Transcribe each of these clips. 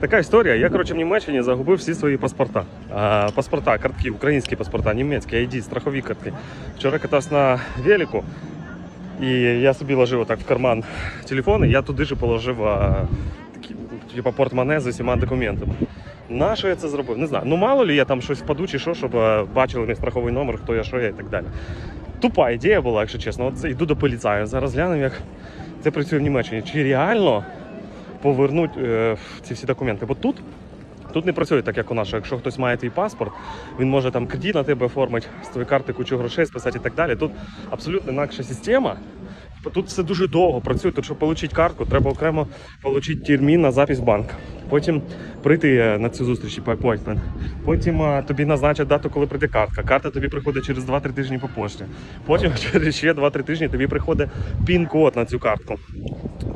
Така історія. Я, коротше, в Німеччині загубив всі свої паспорта. А, паспорта, картки, українські паспорта, німецькі, ID, страхові картки. Вчора катався на велику, і я собі ложив отак в карман телефон, і я туди ж положив а, такі, типу, портмоне з усіма документами. На що я це зробив? Не знаю. Ну мало ли я там щось впаду чи що, щоб а, бачили мій страховий номер, хто я, що я і так далі. Тупа ідея була, якщо чесно. От йду до поліцаю. Зараз глянемо, як це працює в Німеччині. Чи реально повернуть е, ці всі документи? Бо тут. Тут не працює так, як у нас, якщо хтось має твій паспорт, він може там кредит на тебе оформити, з твоєї карти кучу грошей списати і так далі. Тут абсолютно інакша система. Тут все дуже довго працює. Тут, щоб отримати картку, треба окремо отримати термін на запис в банк. Потім прийти е, на цю зустріч по appointment. Потім е, тобі назначать дату, коли прийде картка. Карта тобі приходить через 2-3 тижні по пошті. Потім через ще 2-3 тижні тобі приходить пін-код на цю картку.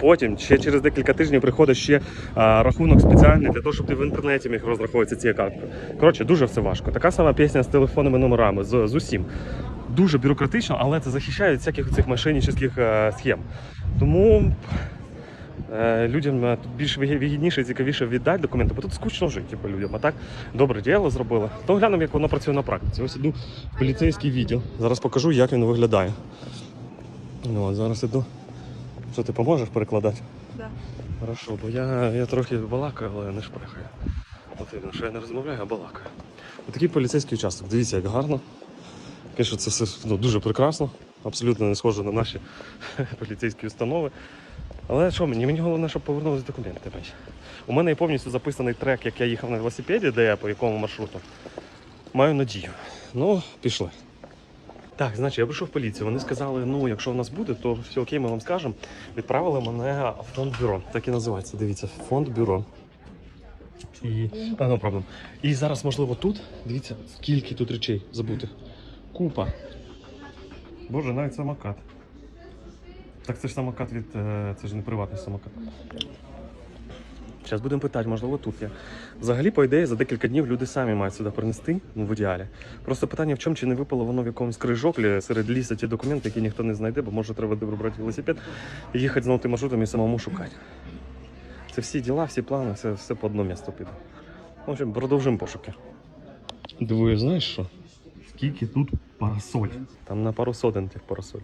Потім ще через декілька тижнів приходить ще а, рахунок спеціальний для того, щоб ти в інтернеті міг розраховуватися цією карткою. Коротше, дуже все важко. Така сама пісня з телефонними номерами, з, з усім. Дуже бюрократично, але це захищає від всяких цих мошеннических е, схем. Тому е, людям е, тут більш вигідніше і цікавіше віддати документи, бо тут скучно жити типу, людям. А так добре діло зробили. То глянемо, як воно працює на практиці. Ось іду в поліцейський відділ. Зараз покажу, як він виглядає. Ну, от, зараз іду. Що ти поможеш перекладати? Да. Хорошо, бо я, я трохи балакаю, але не шпрехаю. От що я не розмовляю, а балакаю. Отакий поліцейський участок. Дивіться, як гарно. Звісно, це все ну, дуже прекрасно, абсолютно не схоже на наші поліцейські установи. Але що мені? Мені головне, щоб повернулися документи. У мене є повністю записаний трек, як я їхав на велосипеді, де я по якому маршруту. Маю надію. Ну, пішли. Так, значить, я прийшов в поліцію. Вони сказали, ну, якщо в нас буде, то все окей, ми вам скажемо. Відправили мене в фонд бюро. Так і називається. Дивіться, фонд бюро. І... А, no problem. І зараз, можливо, тут. Дивіться, скільки тут речей забути. Купа. Боже, навіть самокат. Так це ж самокат від. е, Це ж не приватний самокат. Зараз будемо питати, можливо, тут є. Взагалі, по ідеї, за декілька днів люди самі мають сюди принести, ну в ідеалі. Просто питання в чому, чи не випало воно в якомусь крижоклі серед лісу ті документи, які ніхто не знайде, бо може треба брати велосипед і їхати знову тим маршрутом і самому шукати. Це всі діла, всі плани, це все по одному місто піде. В общем, продовжимо пошуки. Дивую, знаєш що? Скільки тут парасоль? Там на пару сотень тих парасоль.